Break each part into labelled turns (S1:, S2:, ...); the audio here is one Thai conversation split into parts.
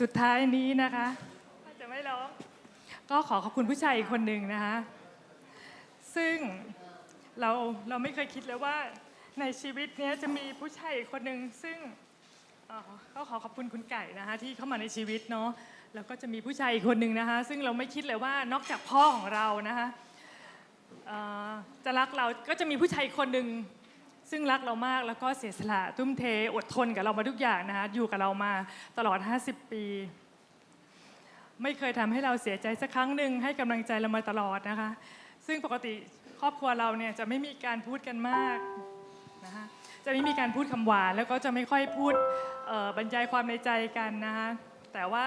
S1: สุดท้ายนี้นะคะจะไม่ร้อง ก็ขอขอบคุณผู้ชายอีกคนหนึ่งนะคะ ซึ่งเราเราไม่เคยคิดเลยว่าในชีวิตเนี้ยจะมีผู้ชายอีกคนหนึ่งซึ่งเอ่อก็ขอขอบคุณคุณไก่นะคะที่เข้ามาในชีวิตเนาะแล้วก็จะมีผู้ชายอีกคนหนึ่งนะคะ ซึ่งเราไม่คิดเลยว่านอกจากพ่อของเรานะคะเอ่อจะรักเราก็จะมีผู้ชายอีกคนหนึ่ง ซึ่งรักเรามากแล้วก็เสียสละทุ่มเทอดทนกับเรามาทุกอย่างนะคะอยู่กับเรามาตลอด 50 ปี ไม่เคยทำให้เราเสียใจสักครั้งหนึ่งให้กำลังใจเรามาตลอดนะคะ ซึ่งปกติครอบครัวเราเนี่ยจะไม่มีการพูดกันมากนะคะจะไม่มีการพูดคำหวาน แล้วก็จะไม่ค่อยพูดบรรยายความในใจกันนะคะแต่ว่า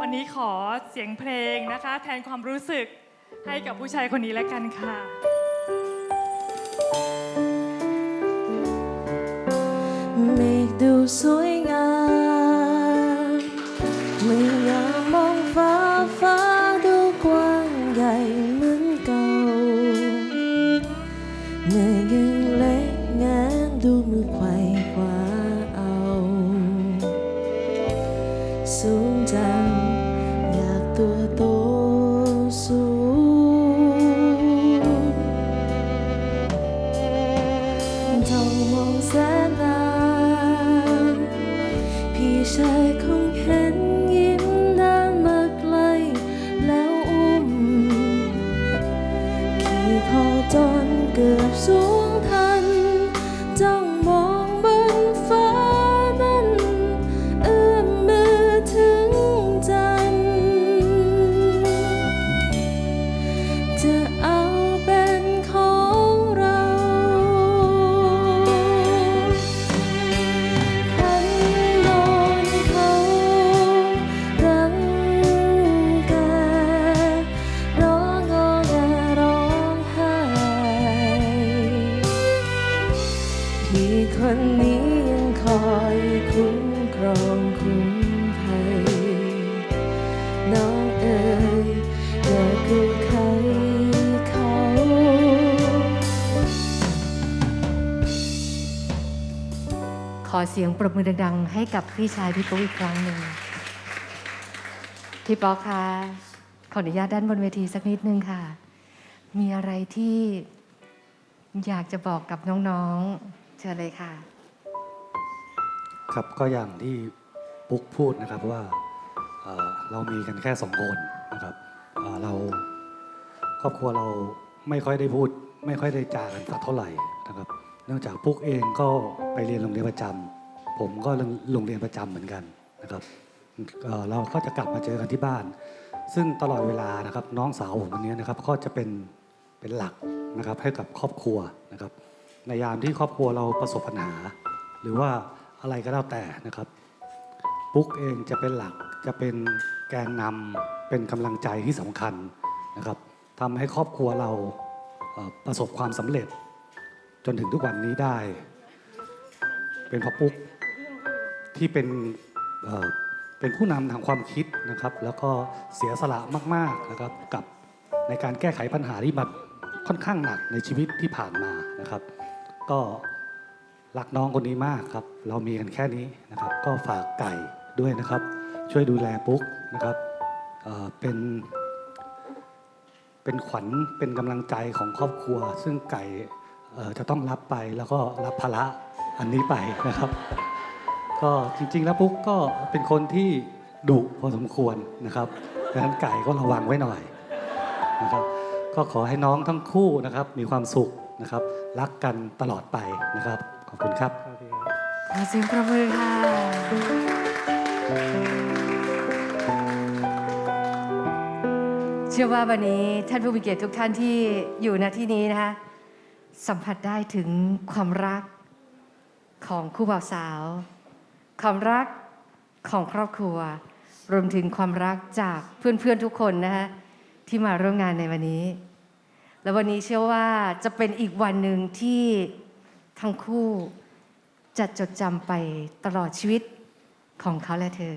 S1: วันนี้ขอเสียงเพลงนะคะ แทนความรู้สึกให้กับผู้ชายคนนี้แล้วกันค่ะ
S2: คงเห็น อเสียง
S3: ปรบมือดังๆ ให้กับพี่ชายพี่ปุ๊กอีกครั้งหนึ่งพี่ป๊อกคะขออนุญาตด้านบนเวทีสักนิดนึงค่ะ มีอะไรที่อยากจะบอกกับน้องๆ เชิญเลยค่ะ
S4: ครับก็อย่างที่ปุ๊กพูดนะครับว่าเอ่อเรามีกันแค่สองคนนะครับเอ่อเราครอบครัวเราไม่ค่อยได้พูด ไม่ค่อยได้จากันสักเท่าไหร่นะครับ เนื่องจากปุ๊กเองก็ไปเรียนโรงเรียนประจำผมก็โรงเรียนประจำเหมือนกันนะครับเเราก็จะกลับมาเจอกันที่บ้าน ซึ่งตลอดเวลานะครับน้องสาวผมคนนี้นะครับก็จะเป็นเป็นหลักนะครับให้กับครอบครัวนะครับ ในยามที่ครอบครัวเราประสบปัญหา หรือว่าอะไรก็แล้วแต่นะครับ ปุ๊กเองจะเป็นหลักจะเป็นแกนนำเป็นกำลังใจที่สำคัญนะครับทำให้ครอบครัวเราประสบความสำเร็จ จนถึงทุกวันนี้ได้ เป็นพราะปุ๊กที่เป็นเเป็นผู้นำทางความคิดนะครับ แล้วก็เสียสละมากๆนะครับกับในการแก้ไขปัญหาที่มาค่อนข้างหนักในชีวิตที่ผ่านมานะครับ ก็รักน้องคนนี้มากครับ เรามีกันแค่นี้นะครับ ก็ฝากไก่ด้วยนะครับ ช่วยดูแลปุ๊กนะครับเเป็นเป็นขวัญเป็นกำลังใจของครอบครัว ซึ่งไก่ จะต้องรับไปแล้วก็รับภาระอันนี้ไปนะครับ ก็จริงๆแล้วปุ๊กก็เป็นคนที่ดุพอสมควรนะครับดังนั้นไก่ก็ระวังไว้หน่อยนะครับ ก็ขอให้น้องทั้งคู่นะครับ มีความสุขนะครับ รักกันตลอดไปนะครับ ขอบคุณครับ
S3: ขอเสียงปรบมือค่ะเชื่อว่าวันนี้ท่านผู้มีเกียรติทุกท่านที่อยู่ณที่นี้นะคะ สัมผัสได้ถึงความรักของคู่บ่าวสาว ความรักของครอบครัว รวมถึงความรักจากเพื่อนๆทุกคนนะคะที่มาร่วมงานในวันนี้ และวันนี้เชื่อว่าจะเป็นอีกวันหนึ่งที่ทั้งคู่จะจดจำไปตลอดชีวิตของเขาและเธอ